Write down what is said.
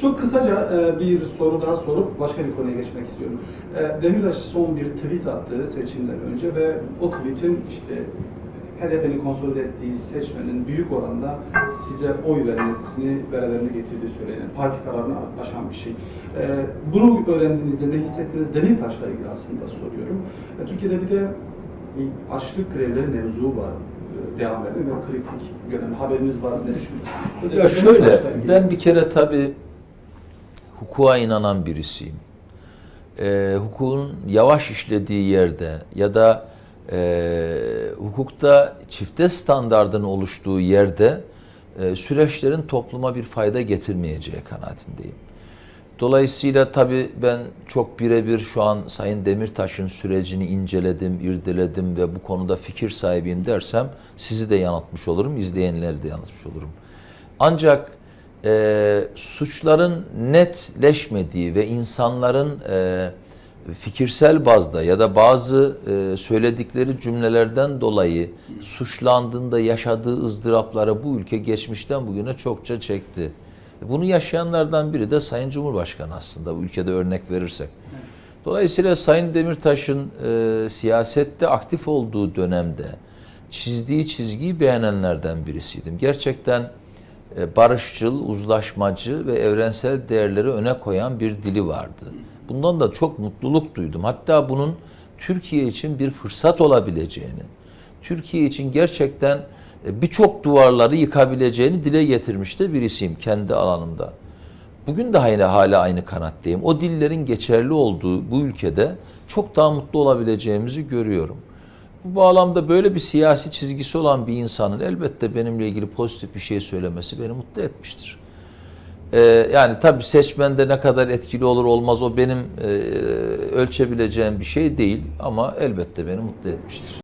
Çok kısaca e, bir soru daha sorup başka bir konuya geçmek istiyorum. E, Demirtaş son bir tweet attı seçimden önce ve o tweetin işte HDP'nin konsolide ettiği seçmenin büyük oranda size oy vermesini beraberinde getirdiği söylenen parti kararına aşan bir şey. E, Bunu öğrendiğinizde ne hissettiniz? Demirtaş'la ilgili aslında soruyorum. Türkiye'de bir de açlık grevleri mevzu var. Devam eden ve kritik gören haberiniz var mı? Ne düşünüyorsunuz? Ya şöyle, ben bir kere tabii hukuka inanan birisiyim. Ee, hukukun yavaş işlediği yerde ya da e, hukukta çifte standardın oluştuğu yerde e, süreçlerin topluma bir fayda getirmeyeceği kanaatindeyim. Dolayısıyla tabii ben çok birebir şu an Sayın Demirtaş'ın sürecini inceledim, irdeledim ve bu konuda fikir sahibiyim dersem sizi de yanıltmış olurum, izleyenleri de yanıltmış olurum. Ancak e, suçların netleşmediği ve insanların e, fikirsel bazda ya da bazı e, söyledikleri cümlelerden dolayı suçlandığında yaşadığı ızdırapları bu ülke geçmişten bugüne çokça çekti. Bunu yaşayanlardan biri de Sayın Cumhurbaşkanı aslında bu ülkede örnek verirsek. Dolayısıyla Sayın Demirtaş'ın e, siyasette aktif olduğu dönemde çizdiği çizgiyi beğenenlerden birisiydim. Gerçekten barışçıl, uzlaşmacı ve evrensel değerleri öne koyan bir dili vardı. Bundan da çok mutluluk duydum. Hatta bunun Türkiye için bir fırsat olabileceğini, Türkiye için gerçekten e, birçok duvarları yıkabileceğini dile getirmiş de birisiyim kendi alanımda. Bugün de hala, hala aynı kanattayım. O dillerin geçerli olduğu bu ülkede çok daha mutlu olabileceğimizi görüyorum. Bu bağlamda böyle bir siyasi çizgisi olan bir insanın elbette benimle ilgili pozitif bir şey söylemesi beni mutlu etmiştir. Ee, yani tabii seçmende ne kadar etkili olur olmaz o benim e, ölçebileceğim bir şey değil ama elbette beni mutlu etmiştir.